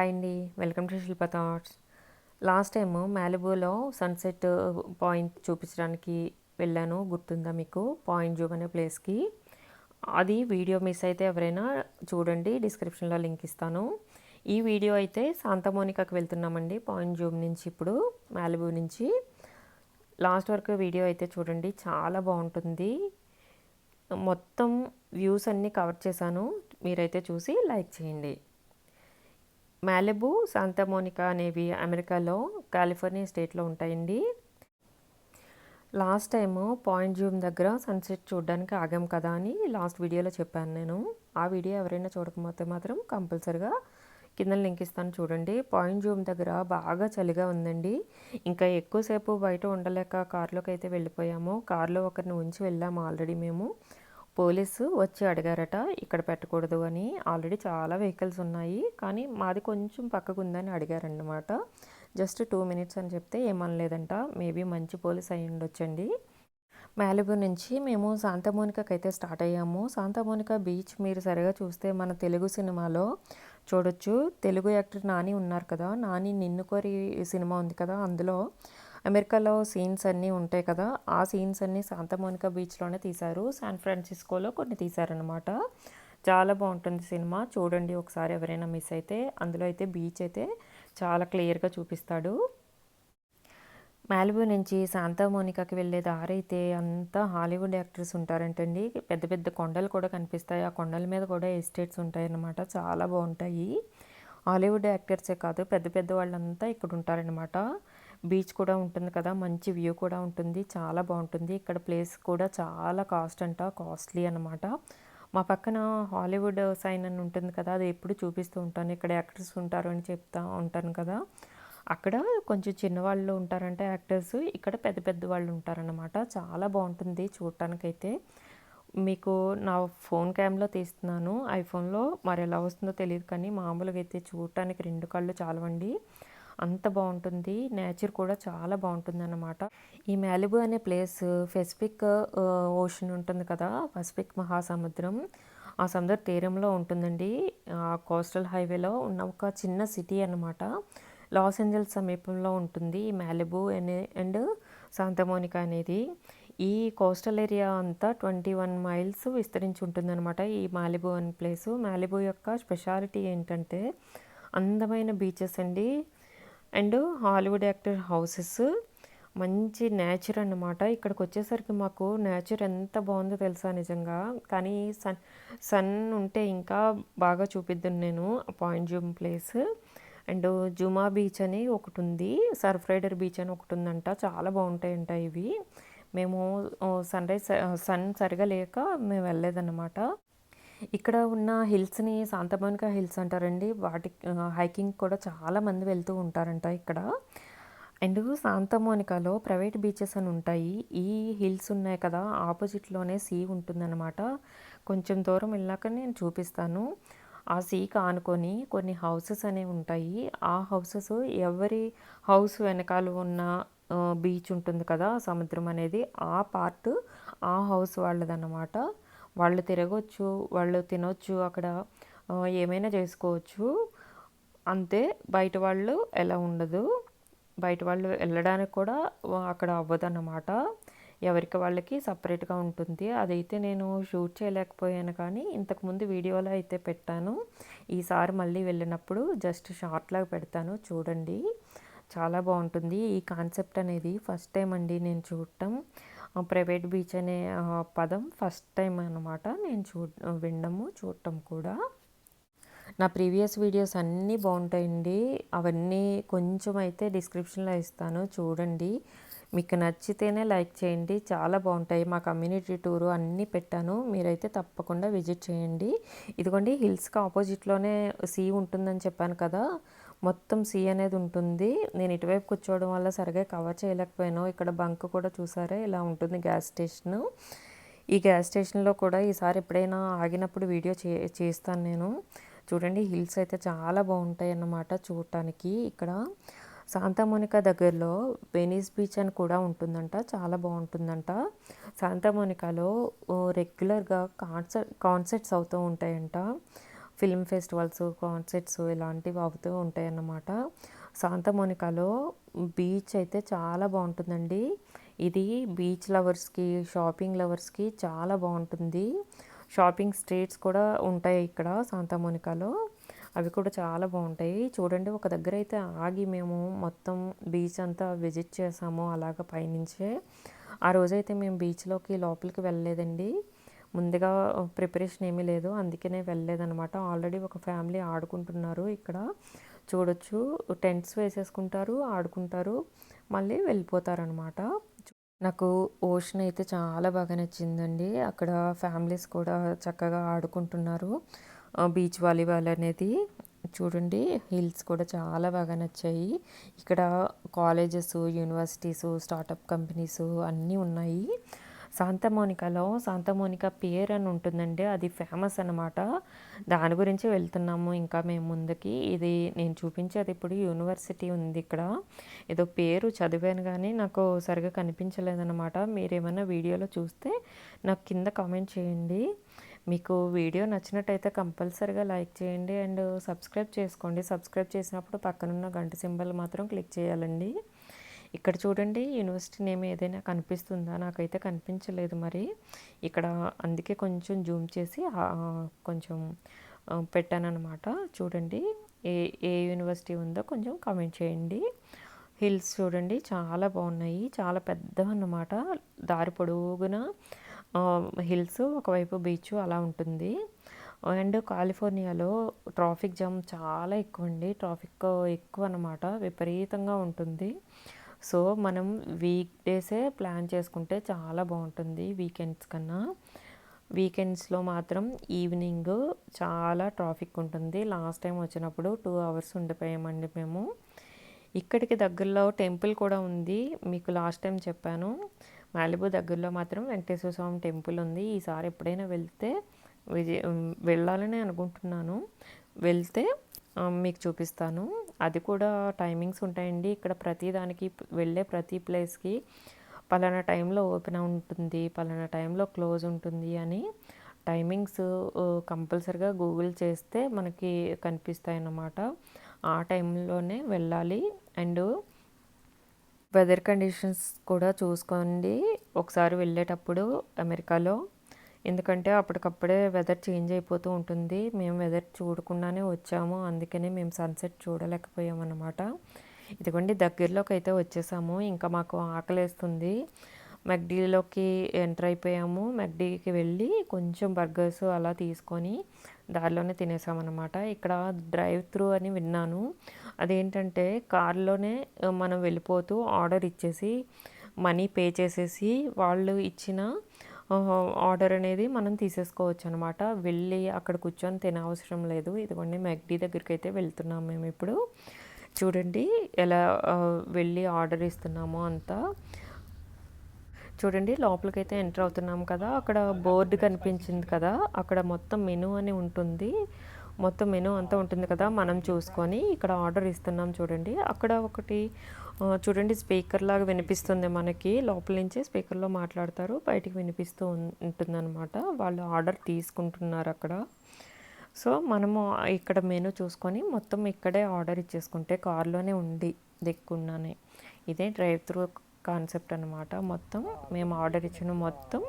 Hi అండి. Welcome to Shilpa thoughts. Last time మ్యాలిబోలో sunset point చూపించడానికి వెళ్ళాను. గుర్తుందా మీకు? పాయింట్ జూమ్ అనే ప్లేస్కి. అది వీడియో మిస్ అయితే ఎవరైనా చూడండి డిస్క్రిప్షన్లో లింక్ ఇస్తాను. ఈ వీడియో అయితే శాంతమోనికాకి వెళ్తున్నామండి పాయింట్ జూమ్ నుంచి ఇప్పుడు మ్యాలిబో నుంచి. లాస్ట్ వరకు వీడియో అయితే చూడండి చాలా బాగుంటుంది. మొత్తం వ్యూస్ అన్నీ కవర్ చేశాను. మీరైతే చూసి లైక్ చేయండి. మాలెబు శాంతమోనికా అనేవి అమెరికాలో కాలిఫోర్నియా స్టేట్లో ఉంటాయండి. లాస్ట్ టైం పాయింట్ జూమ్ దగ్గర సన్సెట్ చూడడానికి ఆగాం కదా అని లాస్ట్ వీడియోలో చెప్పాను నేను. ఆ వీడియో ఎవరైనా చూడకపోతే మాత్రం కంపల్సరిగా కింద లింక్ ఇస్తాను చూడండి. పాయింట్ జూమ్ దగ్గర బాగా చలిగా ఉందండి. ఇంకా ఎక్కువసేపు బయట ఉండలేక కార్లోకి అయితే వెళ్ళిపోయాము. కారులో ఒకరిని ఉంచి వెళ్ళాము ఆల్రెడీ మేము. పోలీసు వచ్చి అడిగారట ఇక్కడ పెట్టకూడదు అని. ఆల్రెడీ చాలా వెహికల్స్ ఉన్నాయి కానీ మాది కొంచెం పక్కకు ఉందని అడిగారన్నమాట. జస్ట్ టూ మినిట్స్ అని చెప్తే ఏమనలేదంట మేబీ మంచి పోలీస్ అయి ఉండొచ్చండి. మ్యాలిబు నుంచి మేము శాంతమోనికకి అయితే స్టార్ట్ అయ్యాము. శాంతమోనికా బీచ్ మీరు సరిగా చూస్తే మన తెలుగు సినిమాలో చూడొచ్చు. తెలుగు యాక్టర్ నాని ఉన్నారు కదా నాని నిన్ను కోరి సినిమా ఉంది కదా అందులో అమెరికాలో సీన్స్ అన్నీ ఉంటాయి కదా ఆ సీన్స్ అన్నీ శాంతమోనికా బీచ్లోనే తీశారు. శాన్ ఫ్రాన్సిస్కోలో కొన్ని తీశారనమాట చాలా బాగుంటుంది సినిమా. చూడండి ఒకసారి ఎవరైనా మిస్ అయితే. అందులో అయితే బీచ్ అయితే చాలా క్లియర్గా చూపిస్తాడు. మాలిబూ నుంచి శాంతామోనికాకి వెళ్ళే దారి అయితే అంతా హాలీవుడ్ యాక్టర్స్ ఉంటారంటండి. పెద్ద పెద్ద కొండలు కూడా కనిపిస్తాయి. ఆ కొండల మీద కూడా ఎస్టేట్స్ ఉంటాయన్నమాట. చాలా బాగుంటాయి. హాలీవుడ్ యాక్టర్సే కాదు పెద్ద పెద్ద వాళ్ళంతా ఇక్కడ ఉంటారనమాట బీచ్ కూడా ఉంటుంది కదా మంచి వ్యూ కూడా ఉంటుంది చాలా బాగుంటుంది. ఇక్కడ ప్లేస్ కూడా చాలా కాస్ట్ అంట కాస్ట్లీ అనమాట మా పక్కన హాలీవుడ్ సైన్ అని ఉంటుంది కదా అది ఎప్పుడు చూపిస్తూ ఉంటాను. ఇక్కడ యాక్టర్స్ ఉంటారు అని చెప్తా ఉంటాను కదా. అక్కడ కొంచెం చిన్నవాళ్ళు ఉంటారంటే యాక్టర్స్ ఇక్కడ పెద్ద పెద్ద వాళ్ళు ఉంటారనమాట చాలా బాగుంటుంది చూడటానికైతే. మీకు నా ఫోన్ క్యామ్లో తీస్తున్నాను. ఐఫోన్లో మరి ఎలా వస్తుందో తెలియదు కానీ మామూలుగా అయితే చూడటానికి రెండు కళ్ళు చాలవండి. అంత బాగుంటుంది. నేచర్ కూడా చాలా బాగుంటుంది అన్నమాట ఈ మ్యాలిబు అనే ప్లేస్ పెసిఫిక్ ఓషన్ ఉంటుంది కదా పసిఫిక్ మహాసముద్రం. ఆ సముద్ర తీరంలో ఉంటుందండి. ఆ కోస్టల్ హైవేలో ఉన్న ఒక చిన్న సిటీ అనమాట లాస్ ఏంజల్స్ సమీపంలో ఉంటుంది ఈ మ్యాలిబు అనే అండ్ శాంతమోనికా అనేది. ఈ కోస్టల్ ఏరియా అంతా ట్వంటీ వన్ మైల్స్ విస్తరించి ఉంటుందన్నమాట ఈ మాలిబు అనే ప్లేసు. మాలిబు యొక్క స్పెషాలిటీ ఏంటంటే అందమైన బీచెస్ అండి. అండ్ హాలీవుడ్ యాక్టర్ హౌసెస్ మంచి నేచర్ అన్నమాట. ఇక్కడికి వచ్చేసరికి మాకు నేచర్ ఎంత బాగుందో తెలుసా నిజంగా. కానీ సన్ సన్ ఉంటే ఇంకా బాగా చూపిద్దాను నేను Point Dume place. And Zuma beach అని ఒకటి ఉంది సర్ఫ్ రైడర్ బీచ్ అని ఒకటి ఉందంట చాలా బాగుంటాయంట ఇవి. మేము సన్ రైజ్ సన్ సరిగా లేక మేము వెళ్ళలేదన్నమాట. ఇక్కడ ఉన్న హిల్స్ని శాంతమోనికా హిల్స్ అంటారండి. వాటి హైకింగ్ కూడా చాలా మంది వెళ్తూ ఉంటారంట ఇక్కడ. అండ్ శాంతమోనికాలో ప్రైవేట్ బీచెస్ అని ఉంటాయి. ఈ హిల్స్ ఉన్నాయి కదా ఆపోజిట్లోనే సీ ఉంటుందన్నమాట. కొంచెం దూరం వెళ్ళాక నేను చూపిస్తాను. ఆ సీకి ఆనుకొని కొన్ని హౌసెస్ అనేవి ఉంటాయి. ఆ హౌసెస్ ఎవరి హౌస్ వెనకాల ఉన్న బీచ్ ఉంటుంది కదా సముద్రం అనేది ఆ పార్ట్ ఆ హౌస్ వాళ్ళదన్నమాట. వాళ్ళు తిరగవచ్చు వాళ్ళు తినొచ్చు అక్కడ ఏమైనా చేసుకోవచ్చు. అంతే బయట వాళ్ళు ఎలా ఉండదు. బయట వాళ్ళు వెళ్ళడానికి కూడా అక్కడ అవ్వదన్నమాట. ఎవరికి వాళ్ళకి సపరేట్గా ఉంటుంది. అదైతే నేను షూట్ చేయలేకపోయాను కానీ ఇంతకుముందు వీడియోలో అయితే పెట్టాను. ఈసారి మళ్ళీ వెళ్ళినప్పుడు జస్ట్ షార్ట్లాగా పెడతాను. చూడండి. చాలా బాగుంటుంది. ఈ కాన్సెప్ట్ అనేది ఫస్ట్ టైం అండి నేను చూడటం. ప్రైవేట్ బీచ్ అనే పదం ఫస్ట్ టైం అనమాట నేను చూ వినడము చూడటం కూడా. నా ప్రీవియస్ వీడియోస్ అన్నీ బాగుంటాయండి. అవన్నీ కొంచెం అయితే డిస్క్రిప్షన్లో ఇస్తాను. చూడండి. మీకు నచ్చితేనే లైక్ చేయండి. చాలా బాగుంటాయి. మా కమ్యూనిటీ టూరు అన్నీ పెట్టాను. మీరైతే తప్పకుండా విజిట్ చేయండి. ఇదిగోండి హిల్స్కి ఆపోజిట్లోనే సీ ఉంటుందని చెప్పాను కదా. మొత్తం సీ అనేది ఉంటుంది. నేను ఇటువైపు కూర్చోవడం వల్ల సరిగా కవర్ చేయలేకపోయాను. ఇక్కడ బంక్ కూడా చూసారా? ఇలా ఉంటుంది గ్యాస్ స్టేషన్. ఈ గ్యాస్ స్టేషన్లో కూడా ఈసారి ఎప్పుడైనా ఆగినప్పుడు వీడియో చే చేస్తాను నేను. చూడండి హిల్స్ అయితే చాలా బాగుంటాయి అన్నమాట చూడటానికి ఇక్కడ. శాంతామోనికా దగ్గరలో వెనీస్ బీచ్ అని కూడా ఉంటుందంట. చాలా బాగుంటుందంట. శాంతామోనికాలో రెగ్యులర్గా కాన్సర్ట్ కాన్సర్ట్స్ అవుతూ ఉంటాయంట. ఫిల్మ్ ఫెస్టివల్స్ కాన్సర్ట్స్ ఇలాంటివి అవుతూ ఉంటాయన్నమాట. శాంతమోనికాలో బీచ్ అయితే చాలా బాగుంటుందండి. ఇది బీచ్ లవర్స్కి షాపింగ్ లవర్స్కి చాలా బాగుంటుంది. షాపింగ్ స్ట్రీట్స్ కూడా ఉంటాయి ఇక్కడ శాంతమోనికాలో. అవి కూడా చాలా బాగుంటాయి. చూడండి ఒక దగ్గర అయితే ఆగి మేము మొత్తం బీచ్ అంతా విజిట్ చేసాము అలాగ పైనుంచే. ఆ రోజైతే మేము బీచ్లోకి లోపలికి వెళ్ళలేదండి. ముందుగా ప్రిపరేషన్ ఏమీ లేదు. అందుకనే వెళ్ళలేదనమాట ఆల్రెడీ ఒక ఫ్యామిలీ ఆడుకుంటున్నారు ఇక్కడ. చూడొచ్చు. టెంట్స్ వేసేసుకుంటారు ఆడుకుంటారు. మళ్ళీ వెళ్ళిపోతారనమాట నాకు ఓషన్ అయితే చాలా బాగా నచ్చిందండి. అక్కడ ఫ్యామిలీస్ కూడా చక్కగా ఆడుకుంటున్నారు. బీచ్ వాలీబాల్ అనేది. చూడండి హిల్స్ కూడా చాలా బాగా నచ్చాయి. ఇక్కడ కాలేజెస్ యూనివర్సిటీస్ స్టార్టప్ కంపెనీస్ అన్నీ ఉన్నాయి. శాంతమోనికలో శాంతమోనికా పియర్ అని ఉంటుందండి. అది ఫేమస్ అనమాట దాని గురించి వెళ్తున్నాము. ఇంకా మేము ముందుకి ఇది నేను చూపించేది ఇప్పుడు యూనివర్సిటీ ఉంది ఇక్కడ. ఏదో పేరు చదివాను కానీ నాకు సరిగా కనిపించలేదన్నమాట. మీరు ఏమైనా వీడియోలో చూస్తే నాకు కింద కామెంట్ చేయండి. మీకు వీడియో నచ్చినట్టయితే కంపల్సరీగా లైక్ చేయండి అండ్ సబ్స్క్రైబ్ చేసుకోండి. సబ్స్క్రైబ్ చేసినప్పుడు పక్కనున్న గంట సింబల్ మాత్రం క్లిక్ చేయాలండి. ఇక్కడ చూడండి యూనివర్సిటీ నేమ్ ఏదైనా కనిపిస్తుందా? నాకైతే కనిపించలేదు మరి. ఇక్కడ అందుకే కొంచెం జూమ్ చేసి కొంచెం పెట్టానమాట చూడండి ఏ ఏ యూనివర్సిటీ ఉందో కొంచెం కామెంట్ చేయండి. హిల్స్ చూడండి చాలా బాగున్నాయి. చాలా పెద్దవన్నమాట. దారి పొడుగున హిల్స్ ఒకవైపు బీచ్ అలా ఉంటుంది. అండ్ కాలిఫోర్నియాలో ట్రాఫిక్ జామ్ చాలా ఎక్కువ అండి ట్రాఫిక్ ఎక్కువ అనమాట విపరీతంగా ఉంటుంది. సో మనం వీక్ డేసే ప్లాన్ చేసుకుంటే చాలా బాగుంటుంది వీకెండ్స్ కన్నా. వీకెండ్స్లో మాత్రం ఈవినింగ్ చాలా ట్రాఫిక్ ఉంటుంది. లాస్ట్ టైం వచ్చినప్పుడు టూ అవర్స్ ఉండిపోయామండి మేము. ఇక్కడికి దగ్గరలో టెంపుల్ కూడా ఉంది. మీకు లాస్ట్ టైం చెప్పాను. మాలిబు దగ్గరలో మాత్రం వెంకటేశ్వర స్వామి టెంపుల్ ఉంది. ఈసారి ఎప్పుడైనా వెళ్తే విజయ వెళ్ళాలని అనుకుంటున్నాను. వెళ్తే మీకు చూపిస్తాను. అది కూడా టైమింగ్స్ ఉంటాయండి. ఇక్కడ ప్రతి దానికి వెళ్ళే ప్రతి ప్లేస్కి పలానా టైంలో ఓపెన్ ఉంటుంది పలానా టైంలో క్లోజ్ ఉంటుంది అని టైమింగ్స్ కంపల్సరిగా గూగుల్ చేస్తే మనకి కనిపిస్తాయి అన్నమాట ఆ టైంలోనే వెళ్ళాలి. అండ్ వెదర్ కండిషన్స్ కూడా చూసుకోండి. ఒకసారి వెళ్ళేటప్పుడు అమెరికాలో ఎందుకంటే అప్పటికప్పుడే వెదర్ చేంజ్ అయిపోతూ ఉంటుంది. మేము వెదర్ చూడకుండానే వచ్చాము. అందుకనే మేము సన్సెట్ చూడలేకపోయామన్నమాట. ఇదిగోండి దగ్గరలోకి అయితే వచ్చేసాము. ఇంకా మాకు ఆకలేస్తుంది. మెక్డీలోకి ఎంటర్ అయిపోయాము. మెక్డీకి వెళ్ళి కొంచెం బర్గర్స్ అలా తీసుకొని దారిలోనే తినేసామన్నమాట. ఇక్కడ డ్రైవ్ త్రూ అని విన్నాను. అదేంటంటే కార్లోనే మనం వెళ్ళిపోతూ ఆర్డర్ ఇచ్చేసి మనీ పే చేసేసి వాళ్ళు ఇచ్చిన ఆర్డర్ అనేది మనం తీసేసుకోవచ్చు అనమాట వెళ్ళి అక్కడ కూర్చొని తినవసరం లేదు. ఇదిగోండి మెగ్డీ దగ్గరికి అయితే వెళ్తున్నాం మేము ఇప్పుడు. చూడండి ఎలా వెళ్ళి ఆర్డర్ ఇస్తున్నామో అంతా. చూడండి లోపలికైతే ఎంటర్ అవుతున్నాం కదా. అక్కడ బోర్డు కనిపించింది కదా. అక్కడ మొత్తం మెనూ అని ఉంటుంది. మొత్తం మెనూ అంతా ఉంటుంది కదా. మనం చూసుకొని ఇక్కడ ఆర్డర్ ఇస్తున్నాం చూడండి. అక్కడ ఒకటి చూడండి స్పీకర్ లాగా వినిపిస్తుంది మనకి. లోపల నుంచి స్పీకర్లో మాట్లాడతారు. బయటికి వినిపిస్తూ ఉంటుందన్నమాట. వాళ్ళు ఆర్డర్ తీసుకుంటున్నారు అక్కడ. సో మనము ఇక్కడ మెనూ చూసుకొని మొత్తం ఇక్కడే ఆర్డర్ ఇచ్చేసుకుంటే కార్లోనే ఉండి దిక్కున్నానే. ఇదే డ్రైవ్ త్రూ కాన్సెప్ట్ అనమాట మొత్తం మేము ఆర్డర్ ఇచ్చిన మొత్తం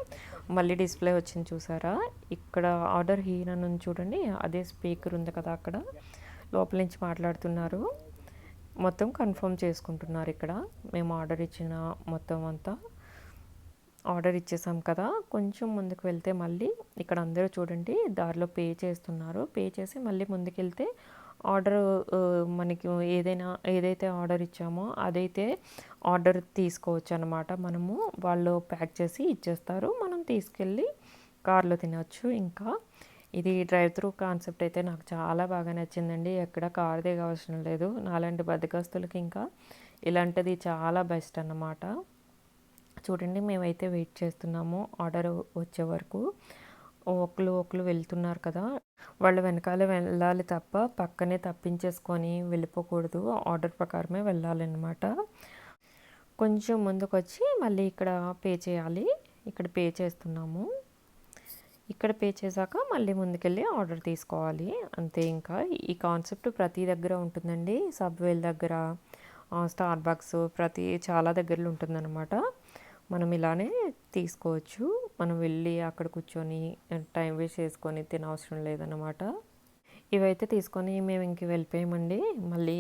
మళ్ళీ డిస్ప్లే వచ్చింది చూసారా? ఇక్కడ ఆర్డర్ హీనా నుంచి చూడండి అదే స్పీకర్ ఉంది కదా అక్కడ. లోపల నుంచి మాట్లాడుతున్నారు. మొత్తం కన్ఫర్మ్ చేసుకుంటున్నారు ఇక్కడ. మేము ఆర్డర్ ఇచ్చిన మొత్తం అంతా ఆర్డర్ ఇచ్చేసాం కదా. కొంచెం ముందుకు వెళ్తే మళ్ళీ ఇక్కడ అందరూ చూడండి దారిలో పే చేస్తున్నారు. పే చేసి మళ్ళీ ముందుకెళ్తే ఆర్డర్ మనకి ఏదైనా ఏదైతే ఆర్డర్ ఇచ్చామో అదైతే ఆర్డర్ తీసుకోవచ్చు అనమాట మనము వాళ్ళు ప్యాక్ చేసి ఇచ్చేస్తారు. మనం తీసుకెళ్ళి కార్లో తినవచ్చు ఇంకా. ఇది డ్రైవ్ త్రూ కాన్సెప్ట్ అయితే నాకు చాలా బాగా నచ్చిందండి. ఎక్కడ కారు దిగవసరం లేదు. నాలాంటి బద్దకస్తులకి ఇంకా ఇలాంటిది చాలా బెస్ట్ అన్నమాట. చూడండి మేమైతే వెయిట్ చేస్తున్నాము. ఆర్డర్ వచ్చే వరకు. ఒకళ్ళు ఒకళ్ళు వెళ్తున్నారు కదా. వాళ్ళు వెనకాల వెళ్ళాలి తప్ప పక్కనే తప్పించేసుకొని వెళ్ళిపోకూడదు. ఆర్డర్ ప్రకారమే వెళ్ళాలన్నమాట. కొంచెం ముందుకు వచ్చి మళ్ళీ ఇక్కడ పే చేయాలి. ఇక్కడ పే చేస్తున్నాము. ఇక్కడ పే చేశాక మళ్ళీ ముందుకెళ్ళి ఆర్డర్ తీసుకోవాలి. అంతే ఇంకా. ఈ కాన్సెప్ట్ ప్రతి దగ్గర ఉంటుందండి. సబ్వేల్ దగ్గర స్టార్ బాక్స్ ప్రతి చాలా దగ్గరలో ఉంటుందన్నమాట. మనం ఇలానే తీసుకోవచ్చు. మనం వెళ్ళి అక్కడ కూర్చొని టైం వేస్ట్ చేసుకొని తినవసరం లేదన్నమాట. ఇవైతే తీసుకొని మేము ఇంక వెళ్ళిపోయామండి. మళ్ళీ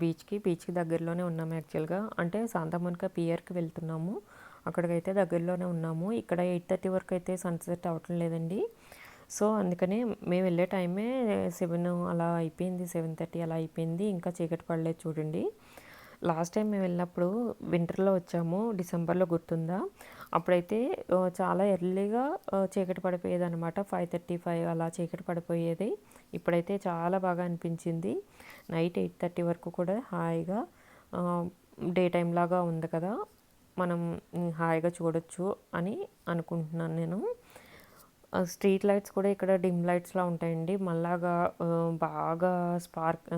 బీచ్కి బీచ్కి దగ్గరలోనే ఉన్నాము యాక్చువల్గా. అంటే శాంతమోనిక పియర్కి వెళ్తున్నాము. అక్కడికైతే దగ్గరలోనే ఉన్నాము. ఇక్కడ ఎయిట్ థర్టీ వరకు అయితే సన్సెట్ అవ్వటం లేదండి. సో అందుకనే మేము వెళ్ళే టైమే సెవెన్ అలా అయిపోయింది. సెవెన్ థర్టీ అలా అయిపోయింది. ఇంకా చీకటి పడలేదు చూడండి. లాస్ట్ టైం మేము వెళ్ళినప్పుడు వింటర్లో వచ్చాము. డిసెంబర్లో గుర్తుందా? అప్పుడైతే చాలా ఎర్లీగా చీకటి పడిపోయేది అనమాట ఫైవ్ థర్టీ ఫైవ్ అలా చీకటి పడిపోయేది. ఇప్పుడైతే చాలా బాగా అనిపించింది. నైట్ ఎయిట్ థర్టీ వరకు కూడా హాయిగా డే టైం లాగా ఉంది కదా. మనం హాయిగా చూడొచ్చు అని అనుకుంటున్నాను నేను. స్ట్రీట్ లైట్స్ కూడా ఇక్కడ డిమ్ లైట్స్లా ఉంటాయండి. మళ్ళాగా బాగా స్పార్క్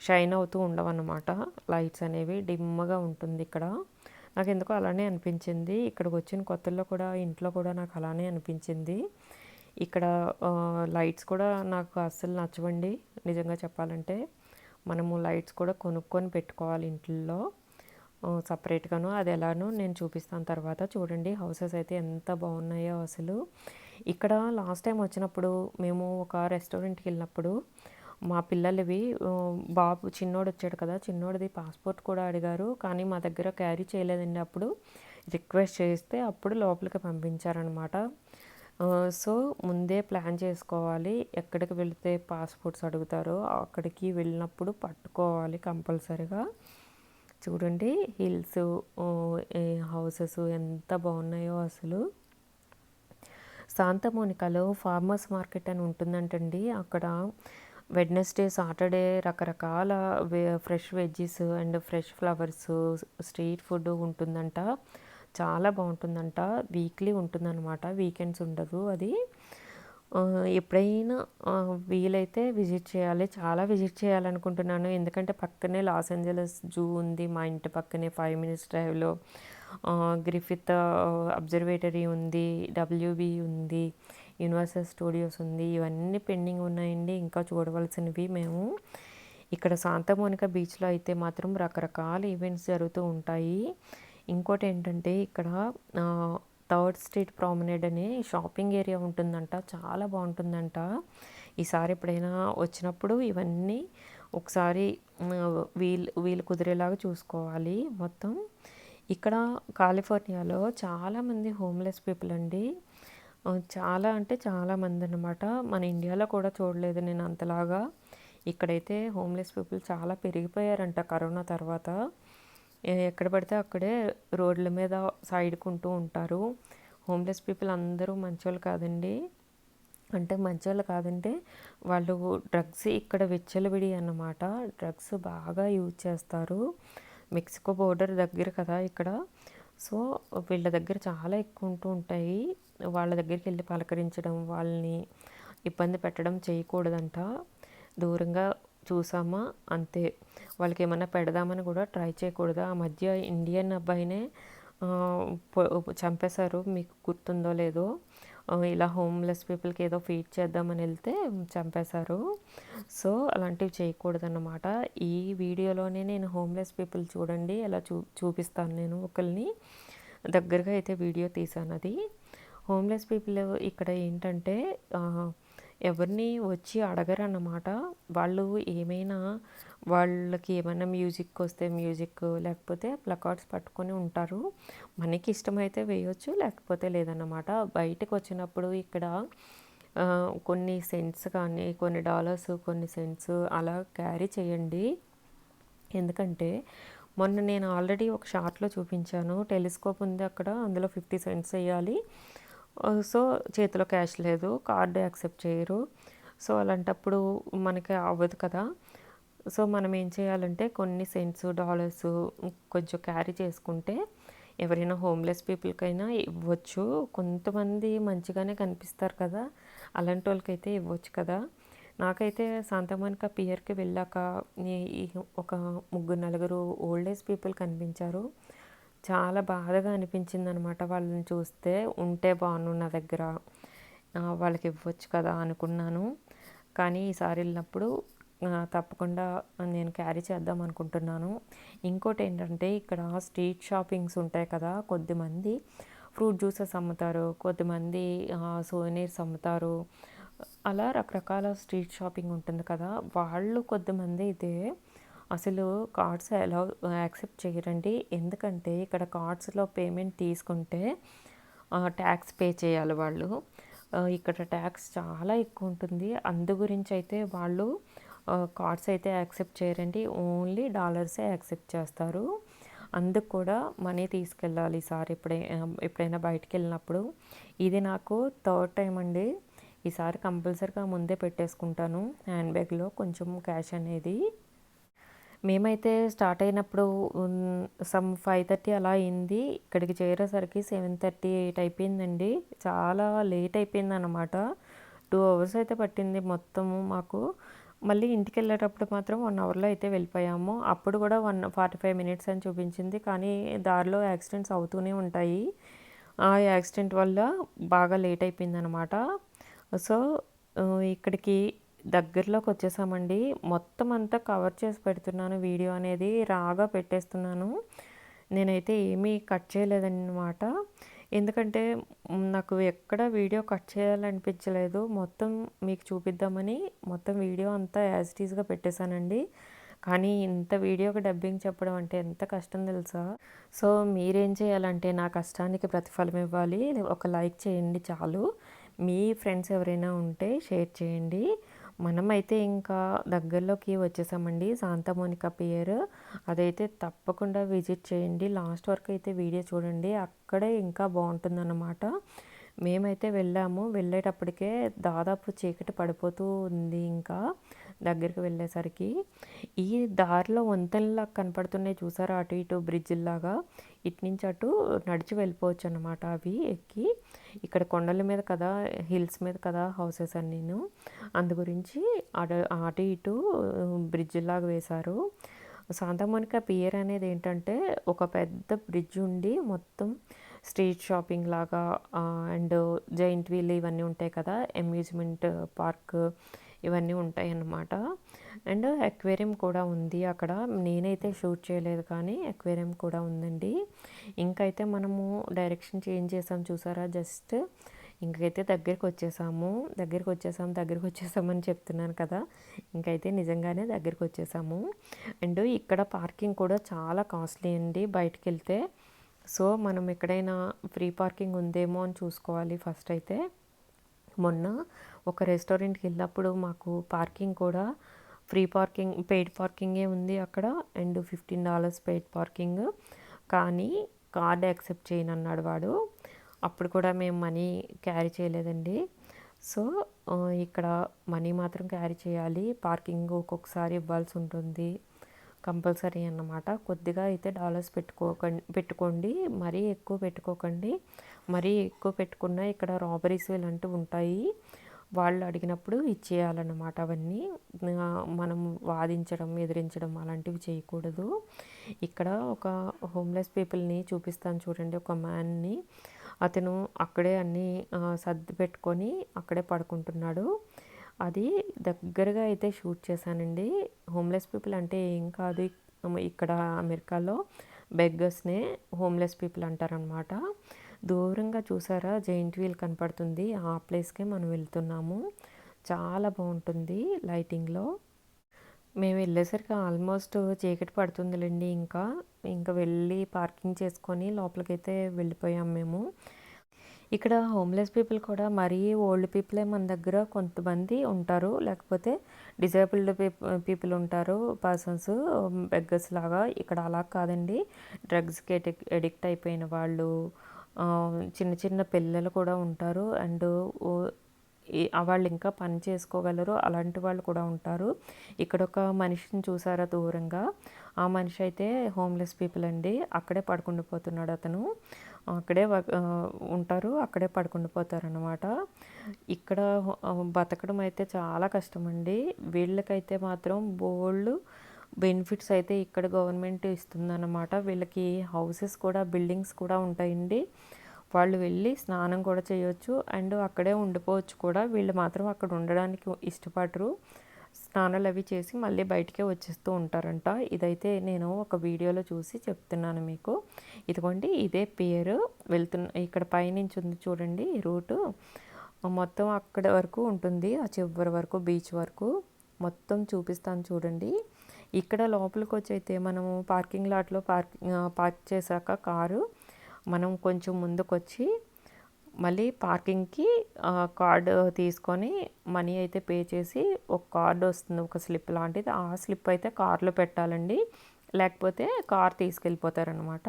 షైన్ అవుతూ ఉండవన్నమాట లైట్స్ అనేవి. డిమ్గా ఉంటుంది ఇక్కడ. నాకు ఎందుకో అలానే అనిపించింది. ఇక్కడికి వచ్చిన కొత్తల్లో కూడా ఇంట్లో కూడా నాకు అలానే అనిపించింది. ఇక్కడ లైట్స్ కూడా నాకు అస్సలు నచ్చవండి. నిజంగా చెప్పాలంటే మనము లైట్స్ కూడా కొనుక్కొని పెట్టుకోవాలి ఇంట్లో. సపరేట్గాను అది ఎలానో నేను చూపిస్తాను తర్వాత. చూడండి హౌసెస్ అయితే ఎంత బాగున్నాయో అసలు. ఇక్కడ లాస్ట్ టైం వచ్చినప్పుడు మేము ఒక రెస్టారెంట్కి వెళ్ళినప్పుడు మా పిల్లలవి బాబు చిన్నోడు వచ్చాడు కదా చిన్నోడిది పాస్పోర్ట్ కూడా అడిగారు. కానీ మా దగ్గర క్యారీ చేయలేదండి అప్పుడు. రిక్వెస్ట్ చేస్తే అప్పుడు లోపలికి పంపించారనమాట. సో ముందే ప్లాన్ చేసుకోవాలి. ఎక్కడికి వెళితే పాస్పోర్ట్స్ అడుగుతారో అక్కడికి వెళ్ళినప్పుడు పట్టుకోవాలి కంపల్సరిగా. చూడండి హిల్స్ హౌసెస్ ఎంత బాగున్నాయో అసలు. శాంతమోనికాలో ఫార్మర్స్ మార్కెట్ అని ఉంటుందంటండి. అక్కడ వెడ్నెస్డే సాటర్డే రకరకాల fresh veggies and fresh flowers street food ఉంటుందంట. చాలా బాగుంటుందంట. వీక్లీ ఉంటుందన్నమాట. వీకెండ్స్ ఉండదు అది. ఎప్పుడైనా వీలైతే విజిట్ చేయాలి. చాలా విజిట్ చేయాలనుకుంటున్నాను. ఎందుకంటే పక్కనే లాస్ ఏంజలస్ జూ ఉంది. మా ఇంటి పక్కనే ఫైవ్ మినిట్స్ డ్రైవ్లో. గ్రిఫిత్ అబ్జర్వేటరీ ఉంది. డబ్ల్యూబి ఉంది. యూనివర్సల్ స్టూడియోస్ ఉంది. ఇవన్నీ పెండింగ్ ఉన్నాయండి. ఇంకా చూడవలసినవి మేము ఇక్కడ శాంతమోనిక బీచ్లో అయితే మాత్రం రకరకాల ఈవెంట్స్ జరుగుతూ ఉంటాయి. ఇంకోటి ఏంటంటే ఇక్కడ థర్డ్ స్ట్రీట్ ప్రామినేడ్ అని షాపింగ్ ఏరియా ఉంటుందంట చాలా బాగుంటుందంట. ఈసారి ఎప్పుడైనా వచ్చినప్పుడు ఇవన్నీ ఒకసారి వీలు వీలు కుదిరేలాగా చూసుకోవాలి. మొత్తం ఇక్కడ కాలిఫోర్నియాలో చాలామంది హోమ్లెస్ పీపుల్ అండి. చాలా అంటే చాలా మంది అనమాట మన ఇండియాలో కూడా చూడలేదు నేను అంతలాగా. ఇక్కడైతే హోమ్లెస్ పీపుల్ చాలా పెరిగిపోయారంట కరోనా తర్వాత. ఎక్కడ పడితే అక్కడే రోడ్ల మీద సైడ్కుంటూ ఉంటారు. హోమ్లెస్ పీపుల్ అందరూ మంచోళ్ళు కాదండి. అంటే మంచోళ్ళు కాదంటే వాళ్ళు డ్రగ్స్ ఇక్కడ విచ్చలవిడి అన్నమాట. డ్రగ్స్ బాగా యూజ్ చేస్తారు. మెక్సికో బోర్డర్ దగ్గర కదా ఇక్కడ. సో వీళ్ళ దగ్గర చాలా ఎక్కువ ఉంటూ ఉంటాయి. వాళ్ళ దగ్గరికి వెళ్ళి పలకరించడం వాళ్ళని ఇబ్బంది పెట్టడం చేయకూడదంట. దూరంగా చూసామా? అంతే. వాళ్ళకి ఏమైనా పెడదామని కూడా ట్రై చేయకూడదు? ఆ మధ్య ఇండియన్ అబ్బాయినే చంపేశారు. మీకు గుర్తుందో లేదో. ఇలా హోమ్లెస్ పీపుల్కి ఏదో ఫీడ్ చేద్దామని వెళ్తే చంపేశారు. సో అలాంటివి చేయకూడదన్నమాట. ఈ వీడియోలోనే నేను హోమ్లెస్ పీపుల్ చూడండి ఎలా చూ చూపిస్తాను నేను ఒకరిని దగ్గరగా అయితే వీడియో తీసాను అది. హోమ్లెస్ పీపుల్ ఇక్కడ ఏంటంటే ఎవరిని వచ్చి అడగరు అన్నమాట వాళ్ళు ఏమైనా వాళ్ళకి ఏమైనా మ్యూజిక్ వస్తే మ్యూజిక్ లేకపోతే ప్లకార్డ్స్ పట్టుకొని ఉంటారు. మనకి ఇష్టమైతే వేయొచ్చు లేకపోతే లేదన్నమాట. బయటకు వచ్చినప్పుడు ఇక్కడ కొన్ని సెంట్స్ కానీ కొన్ని డాలర్స్ కొన్ని సెంట్స్ అలా క్యారీ చేయండి. ఎందుకంటే మొన్న నేను ఆల్రెడీ ఒక షార్ట్లో చూపించాను. టెలిస్కోప్ ఉంది అక్కడ అందులో ఫిఫ్టీ సెంట్స్ వేయాలి. సో చేతిలో క్యాష్ లేదు కార్డు యాక్సెప్ట్ చేయరు. సో అలాంటప్పుడు మనకి అవ్వదు కదా. సో మనం ఏం చేయాలంటే కొన్ని సెంట్స్ డాలర్స్ కొంచెం క్యారీ చేసుకుంటే ఎవరైనా హోమ్లెస్ పీపుల్కైనా ఇవ్వచ్చు. కొంతమంది మంచిగానే కనిపిస్తారు కదా. అలాంటి వాళ్ళకైతే ఇవ్వచ్చు కదా. నాకైతే శాంతమోనిక పియర్కి వెళ్ళాక ఒక ముగ్గురు నలుగురు ఓల్డ్ ఏజ్ పీపుల్ కనిపించారు. చాలా బాధగా అనిపించింది అనమాట వాళ్ళని చూస్తే. ఉంటే బాగుండు నా దగ్గర. వాళ్ళకి ఇవ్వచ్చు కదా అనుకున్నాను. కానీ ఈసారి వెళ్ళినప్పుడు తప్పకుండా నేను క్యారీ చేద్దాం అనుకుంటున్నాను. ఇంకోటి ఏంటంటే ఇక్కడ స్ట్రీట్ షాపింగ్స్ ఉంటాయి కదా కొద్దిమంది ఫ్రూట్ జ్యూసెస్ అమ్ముతారు కొద్దిమంది సోనీర్స్ అమ్ముతారు. అలా రకరకాల స్ట్రీట్ షాపింగ్ ఉంటుంది కదా వాళ్ళు కొద్దిమంది అయితే అసలు కార్డ్స్ ఎలా యాక్సెప్ట్ చేయరండి? ఎందుకంటే ఇక్కడ కార్డ్స్లో పేమెంట్ తీసుకుంటే ట్యాక్స్ పే చేయాలి వాళ్ళు. ఇక్కడ ట్యాక్స్ చాలా ఎక్కువ ఉంటుంది. అందు గురించి అయితే వాళ్ళు కార్డ్స్ అయితే యాక్సెప్ట్ చేయరండి. ఓన్లీ డాలర్సే యాక్సెప్ట్ చేస్తారు. అందుకు కూడా మనీ తీసుకెళ్ళాలి సార్ ఎప్పుడై ఎప్పుడైనా బయటికి వెళ్ళినప్పుడు. ఇది నాకు థర్డ్ టైం అండి. ఈసారి కంపల్సరీగా ముందే పెట్టేసుకుంటాను. హ్యాండ్ బ్యాగ్లో కొంచెం క్యాష్ అనేది. మేమైతే స్టార్ట్ అయినప్పుడు సమ్ ఫైవ్ థర్టీ అలా అయింది. ఇక్కడికి చేరేసరికి సెవెన్ థర్టీ ఎయిట్ అయిపోయిందండి. చాలా లేట్ అయిపోయింది అనమాట టూ అవర్స్ అయితే పట్టింది మొత్తము మాకు. మళ్ళీ ఇంటికి వెళ్ళేటప్పుడు మాత్రం వన్ అవర్లో అయితే వెళ్ళిపోయాము. అప్పుడు కూడా వన్ ఫార్టీ ఫైవ్ మినిట్స్ అని చూపించింది. కానీ దారిలో యాక్సిడెంట్స్ అవుతూనే ఉంటాయి. ఆ యాక్సిడెంట్ వల్ల బాగా లేట్ అయిపోయింది అనమాట సో ఇక్కడికి దగ్గరలోకి వచ్చేసామండి మొత్తం అంతా కవర్ చేసి పెడుతున్నాను. వీడియో అనేది రాగా పెట్టేస్తున్నాను. నేనైతే ఏమీ కట్ చేయలేదన్నమాట. ఎందుకంటే నాకు ఎక్కడ వీడియో కట్ చేయాలనిపించలేదు. మొత్తం మీకు చూపిద్దామని మొత్తం వీడియో అంతా యాజ్ ఇటీజ్గా పెట్టేశానండి. కానీ ఇంత వీడియోకి డబ్బింగ్ చెప్పడం అంటే ఎంత కష్టం తెలుసా? సో మీరేం చేయాలంటే నా కష్టానికి ప్రతిఫలం ఇవ్వాలి. ఒక లైక్ చేయండి చాలు. మీ ఫ్రెండ్స్ ఎవరైనా ఉంటే షేర్ చేయండి. మనమైతే ఇంకా దగ్గరలోకి వచ్చేసామండి. శాంతమోనిక పియర్ అదైతే తప్పకుండా విజిట్ చేయండి. లాస్ట్ వరకు అయితే వీడియో చూడండి. అక్కడే ఇంకా బాగుంటుందన్నమాట. మేమైతే వెళ్ళాము. వెళ్ళేటప్పటికే దాదాపు చీకటి పడిపోతూ ఉంది ఇంకా దగ్గరికి వెళ్ళేసరికి. ఈ దారిలో వంతెనలా కనపడుతున్నాయి చూసారా? అటు ఇటు బ్రిడ్జిల్లాగా. ఇటు నుంచి అటు నడిచి వెళ్ళిపోవచ్చు అనమాట అవి ఎక్కి. ఇక్కడ కొండల మీద కదా హిల్స్ మీద కదా హౌసెస్ అని నేను అందు గురించి అటు అటు ఇటు బ్రిడ్జ్ లాగా వేశారు. సాంతమోనిక పియర్ అనేది ఏంటంటే ఒక పెద్ద బ్రిడ్జ్ ఉండి మొత్తం స్ట్రీట్ షాపింగ్ లాగా అండ్ జైంట్ వీల్ ఇవన్నీ ఉంటాయి కదా అమ్యూజ్మెంట్ పార్క్ ఇవన్నీ ఉంటాయి అన్నమాట అండ్ అక్వేరియం కూడా ఉంది అక్కడ. నేనైతే షూట్ చేయలేదు కానీ అక్వేరియం కూడా ఉందండి. ఇంకైతే మనము డైరెక్షన్ చేంజ్ చేసాం చూసారా జస్ట్. ఇంకైతే దగ్గరికి వచ్చేసాము. దగ్గరికి వచ్చేసాం దగ్గరికి వచ్చేసామని చెప్తున్నాను కదా. ఇంకైతే నిజంగానే దగ్గరికి వచ్చేసాము. అండ్ ఇక్కడ పార్కింగ్ కూడా చాలా కాస్ట్లీ అండి బయటకు వెళ్తే సో మనం ఎక్కడైనా ఫ్రీ పార్కింగ్ ఉందేమో అని చూసుకోవాలి ఫస్ట్ అయితే. మొన్న ఒక రెస్టారెంట్కి వెళ్ళినప్పుడు మాకు పార్కింగ్ కూడా ఫ్రీ పార్కింగ్ పెయిడ్ పార్కింగే ఉంది అక్కడ. And fifteen dollars paid parking. కానీ కార్డ్ యాక్సెప్ట్ చేయను అన్నాడు వాడు. అప్పుడు కూడా మేము మనీ క్యారీ చేయలేదండి. సో ఇక్కడ మనీ మాత్రం క్యారీ చేయాలి. పార్కింగ్ ఒక్కొక్కసారి ఇవ్వాల్సి ఉంటుంది. కంపల్సరీ అన్నమాట. కొద్దిగా అయితే డాలర్స్ పెట్టుకోకండి పెట్టుకోండి. మరీ ఎక్కువ పెట్టుకోకండి. మరీ ఎక్కువ పెట్టుకున్నా ఇక్కడ రాబరీస్ ఇలాంటివి ఉంటాయి. వాళ్ళు అడిగినప్పుడు ఇచ్చేయాలన్నమాట అవన్నీ. మనం వాదించడం ఎదిరించడం అలాంటివి చేయకూడదు. ఇక్కడ ఒక హోమ్లెస్ పీపుల్ని చూపిస్తాను చూడండి. ఒక మ్యాన్ని అతను అక్కడే అన్నీ సర్ది పెట్టుకొని అక్కడే పడుకుంటున్నాడు. అది దగ్గరగా అయితే షూట్ చేశానండి. హోమ్లెస్ పీపుల్ అంటే ఏం కాదు. ఇక్కడ అమెరికాలో బెగ్గర్స్నే హోమ్లెస్ పీపుల్ అంటారనమాట దూరంగా చూసారా? జైంట్ వీల్ కనపడుతుంది. ఆ ప్లేస్కే మనం వెళ్తున్నాము. చాలా బాగుంటుంది లైటింగ్లో. మేము వెళ్ళేసరికి ఆల్మోస్ట్ చీకటి పడుతుందిలేండి ఇంకా. ఇంకా వెళ్ళి పార్కింగ్ చేసుకొని లోపలికైతే వెళ్ళిపోయాం మేము. ఇక్కడ హోమ్లెస్ పీపుల్ కూడా మరీ ఓల్డ్ పీపులే మన దగ్గర కొంతమంది ఉంటారు. లేకపోతే డిజేబుల్డ్ పీపుల్ ఉంటారు. పర్సన్స్ బెగ్గర్స్ లాగా. ఇక్కడ అలా కాదండి. డ్రగ్స్కి ఎడిక్ ఎడిక్ట్ అయిపోయిన వాళ్ళు చిన్న చిన్న పిల్లలు కూడా ఉంటారు. అండ్ వాళ్ళు ఇంకా పని చేసుకోగలరు. అలాంటి వాళ్ళు కూడా ఉంటారు. ఇక్కడ ఒక మనిషిని చూసారా దూరంగా? ఆ మనిషి అయితే హోమ్లెస్ పీపుల్ అండి. అక్కడే పడుకుండిపోతున్నాడు అతను. అక్కడే వ- ఉంటారు. అక్కడే పడుకుండిపోతారు అనమాట ఇక్కడ బతకడం అయితే చాలా కష్టం అండి వీళ్ళకైతే మాత్రం బోళ్ళు బెనిఫిట్స్ అయితే ఇక్కడ గవర్నమెంట్ ఇస్తుందన్నమాట. వీళ్ళకి హౌసెస్ కూడా బిల్డింగ్స్ కూడా ఉంటాయండి. వాళ్ళు వెళ్ళి స్నానం కూడా చేయొచ్చు. అండ్ అక్కడే ఉండిపోవచ్చు కూడా. వీళ్ళు మాత్రం అక్కడ ఉండడానికి ఇష్టపడరు. స్నానాలు అవి చేసి మళ్ళీ బయటికే వచ్చేస్తూ ఉంటారంట. ఇదైతే నేను ఒక వీడియోలో చూసి చెప్తున్నాను మీకు. ఇదిగోండి ఇదే పేరు. వెళ్తున్న ఇక్కడ పైనుంచి ఉంది చూడండి రూటు. మొత్తం అక్కడ వరకు ఉంటుంది. ఆ చివరి వరకు బీచ్ వరకు. మొత్తం చూపిస్తాను చూడండి. ఇక్కడ లోపలికి వచ్చి అయితే మనము పార్కింగ్ లాట్లో పార్క్ పార్క్ చేశాక కారు మనం కొంచెం ముందుకొచ్చి మళ్ళీ పార్కింగ్కి కార్డు తీసుకొని మనీ అయితే పే చేసి ఒక కార్డు వస్తుంది ఒక స్లిప్ లాంటిది. ఆ స్లిప్ అయితే కార్లో పెట్టాలండి. లేకపోతే కార్ తీసుకెళ్ళిపోతారనమాట.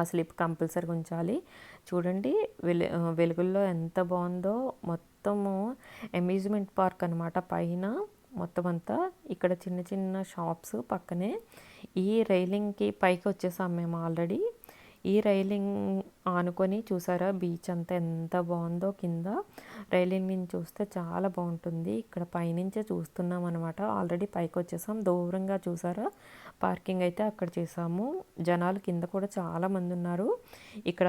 ఆ స్లిప్ కంపల్సరీగా ఉంచాలి. చూడండి వెలు వెలుగుల్లో ఎంత బాగుందో. మొత్తము అమ్యూజ్మెంట్ పార్క్ అనమాట. పైన మొత్తం అంతా ఇక్కడ చిన్న చిన్న షాప్స్ పక్కనే ఈ రైలింగ్కి పైకి వచ్చేసాం మేము ఆల్రెడీ. ఈ రైలింగ్ ఆనుకొని చూసారా? బీచ్ అంతా ఎంత బాగుందో కింద. రైలింగ్ నుంచి చూస్తే చాలా బాగుంటుంది. ఇక్కడ పైనుంచే చూస్తున్నాం అనమాట ఆల్రెడీ పైకి వచ్చేసాం. దూరంగా చూసారా? పార్కింగ్ అయితే అక్కడ చేసాము. జనాలు కింద కూడా చాలా మంది ఉన్నారు. ఇక్కడ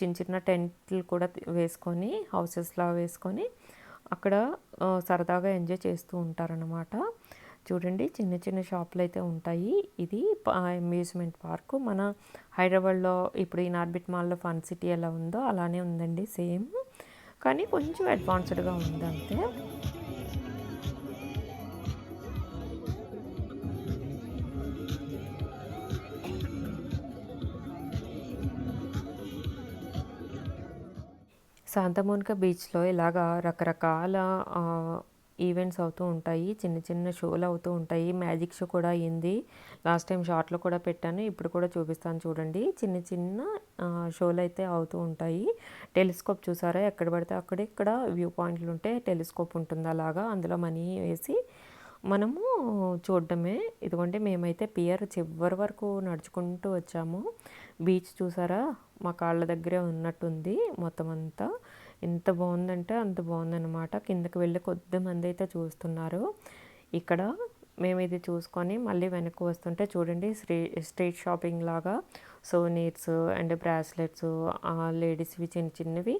చిన్న చిన్న టెంట్లు కూడా వేసుకొని హౌసెస్లా వేసుకొని అక్కడ సరదాగా ఎంజాయ్ చేస్తూ ఉంటారనమాట చూడండి చిన్న చిన్న షాపులు అయితే ఉంటాయి. ఇది అమ్యూజ్మెంట్ పార్క్. మన హైదరాబాద్లో ఇప్పుడు ఈ నార్బిట్ మాల్లో ఫన్ సిటీ ఎలా ఉందో అలానే ఉందండి సేమ్. కానీ కొంచెం అడ్వాన్స్డ్గా ఉంది అంతే శాంతమోనిక బీచ్లో ఇలాగా రకరకాల ఈవెంట్స్ అవుతూ ఉంటాయి. చిన్న చిన్న షోలు అవుతూ ఉంటాయి. మ్యాజిక్ షో కూడా అయ్యింది లాస్ట్ టైం షార్ట్లో కూడా పెట్టాను. ఇప్పుడు కూడా చూపిస్తాను చూడండి. చిన్న చిన్న షోలు అయితే అవుతూ ఉంటాయి. టెలిస్కోప్ చూసారా? ఎక్కడ పడితే అక్కడ ఇక్కడ వ్యూ పాయింట్లు ఉంటే టెలిస్కోప్ ఉంటుంది అలాగా అందులో మనీ వేసి మనము చూడడమే. ఇదిగోండి మేమైతే పియర్ చివరి వరకు నడుచుకుంటూ వచ్చాము. బీచ్ చూసారా? మా కాళ్ళ దగ్గరే ఉన్నట్టుంది మొత్తం అంతా. ఎంత బాగుందంటే అంత బాగుందన్నమాట. కిందకి వెళ్ళి కొద్ది మంది అయితే చూస్తున్నారు. ఇక్కడ మేము ఇది చూసుకొని మళ్ళీ వెనక్కి వస్తుంటే చూడండి స్ట్రీ స్ట్రీట్ షాపింగ్ లాగా సోనీర్స్ అండ్ బ్రాస్లెట్స్ లేడీస్వి చిన్న చిన్నవి.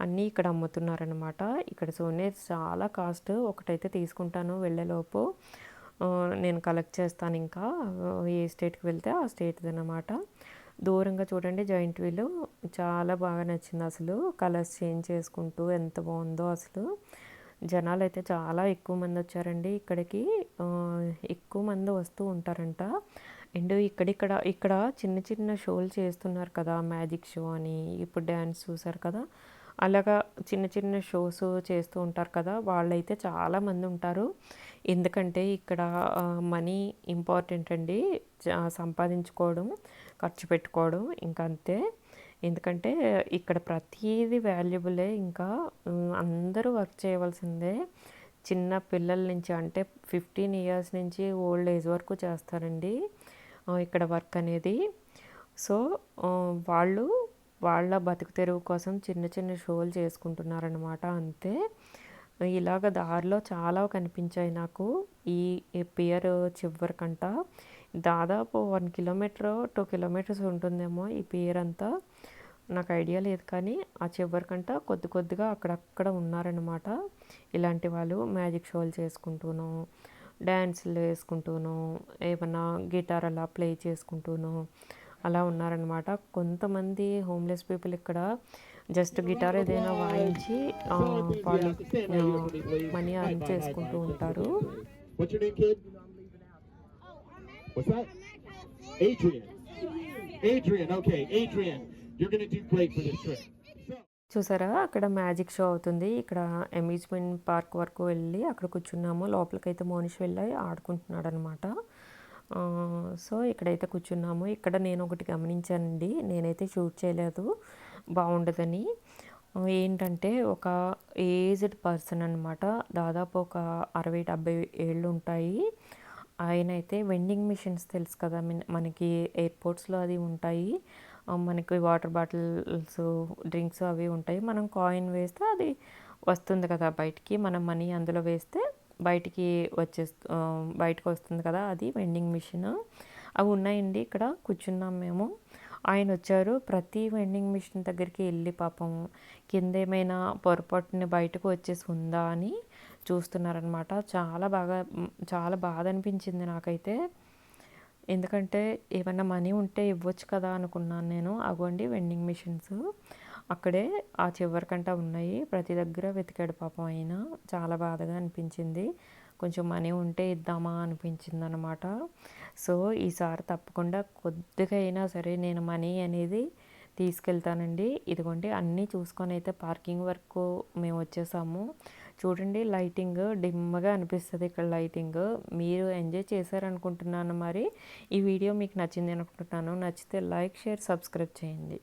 అన్నీ ఇక్కడ అమ్ముతున్నారనమాట ఇక్కడ సోనే చాలా కాస్ట్. ఒకటైతే తీసుకుంటాను వెళ్ళేలోపు. నేను కలెక్ట్ చేస్తాను ఇంకా. ఏ స్టేట్కి వెళ్తే ఆ స్టేట్ది అనమాట దూరంగా చూడండి జాయింట్ వీలు. చాలా బాగా నచ్చింది అసలు. కలర్స్ చేంజ్ చేసుకుంటూ ఎంత బాగుందో అసలు. జనాలు అయితే చాలా ఎక్కువ మంది వచ్చారండి ఇక్కడికి. ఎక్కువ మంది వస్తూ ఉంటారంట. అండ్ ఇక్కడిక్కడ ఇక్కడ చిన్న చిన్న షోలు చేస్తున్నారు కదా. మ్యాజిక్ షో అని. ఇప్పుడు డ్యాన్స్ చూసారు కదా. అలాగా చిన్న చిన్న షోస్ చేస్తూ ఉంటారు కదా వాళ్ళైతే చాలామంది ఉంటారు. ఎందుకంటే ఇక్కడ మనీ ఇంపార్టెంట్ అండి. సంపాదించుకోవడం ఖర్చు పెట్టుకోవడం ఇంకా అంతే. ఎందుకంటే ఇక్కడ ప్రతీది వాల్యుబులే ఇంకా అందరూ వర్క్ చేయవలసిందే. చిన్న పిల్లల నుంచి అంటే ఫిఫ్టీన్ ఇయర్స్ నుంచి ఓల్డ్ ఏజ్ వరకు చేస్తారండి ఇక్కడ వర్క్ అనేది. సో వాళ్ళు వాళ్ళ బతుకు తెరువు కోసం చిన్న చిన్న షోలు చేసుకుంటున్నారనమాట అంతే. ఇలాగ దారిలో చాలా కనిపించాయి నాకు. ఈ పియర్ చివరికంట దాదాపు వన్ కిలోమీటర్ టూ కిలోమీటర్స్ ఉంటుందేమో ఈ పియర్ అంతా. నాకు ఐడియా లేదు కానీ ఆ చివరికంట కొద్ది కొద్దిగా అక్కడక్కడ ఉన్నారనమాట ఇలాంటి వాళ్ళు మ్యాజిక్ షోలు చేసుకుంటూను డ్యాన్సులు వేసుకుంటూను ఏమన్నా గిటార్ అలా ప్లే చేసుకుంటూను అలా ఉన్నారనమాట కొంతమంది హోమ్లెస్ పీపుల్ ఇక్కడ జస్ట్ గిటార్ ఏదైనా వాయించి వాళ్ళు మనీ అర్న్ చేసుకుంటూ ఉంటారు. చూసారా? అక్కడ మ్యాజిక్ షో అవుతుంది. ఇక్కడ అమ్యూజ్మెంట్ పార్క్ వరకు వెళ్ళి అక్కడ కూర్చున్నాము. లోపలికైతే మోనిష్ వెళ్ళి ఆడుకుంటున్నాడు అనమాట సో ఇక్కడైతే కూర్చున్నాము. ఇక్కడ నేను ఒకటి గమనించానండి. నేనైతే షూట్ చేయలేదు. బాగుండదని. ఏంటంటే ఒక ఏజ్డ్ పర్సన్ అనమాట దాదాపు ఒక అరవై డెబ్బై ఏళ్ళు ఉంటాయి. ఆయన అయితే వెండింగ్ మిషన్స్ తెలుసు కదా మనకి ఎయిర్పోర్ట్స్లో అది ఉంటాయి. మనకి వాటర్ బాటిల్స్ డ్రింక్స్ అవి ఉంటాయి. మనం కాయిన్ వేస్తే అది వస్తుంది కదా బయటికి. మనం మనీ అందులో వేస్తే బయటికి వచ్చే బయటకు వస్తుంది కదా అది వెండింగ్ మిషన్. అవి ఉన్నాయండి ఇక్కడ కూర్చున్నాం మేము. ఆయన వచ్చారు ప్రతి వెండింగ్ మిషన్ దగ్గరికి వెళ్ళి పాపం కింద ఏమైనా పొరపాటున బయటకు వచ్చేసి ఉందా అని చూస్తున్నారనమాట చాలా బాగా చాలా బాధ అనిపించింది నాకైతే. ఎందుకంటే ఏమన్నా మనీ ఉంటే ఇవ్వచ్చు కదా అనుకున్నాను నేను. అగోండి వెండింగ్ మిషన్స్. అక్కడే ఆ చివరికంట ఉన్నాయి. ప్రతి దగ్గర వెతికాడు పాపం ఆయన. చాలా బాధగా అనిపించింది. కొంచెం మనీ ఉంటే ఇద్దామా అనిపించింది అనమాట సో ఈసారి తప్పకుండా కొద్దిగా అయినా సరే నేను మనీ అనేది తీసుకెళ్తానండి. ఇదిగోండి అన్నీ చూసుకొని అయితే పార్కింగ్ వరకు మేము వచ్చేసాము. చూడండి లైటింగ్ డిమ్గా అనిపిస్తుంది ఇక్కడ లైటింగ్. మీరు ఎంజాయ్ చేశారనుకుంటున్నాను మరి. ఈ వీడియో మీకు నచ్చింది అనుకుంటున్నాను. నచ్చితే లైక్ షేర్ సబ్స్క్రైబ్ చేయండి.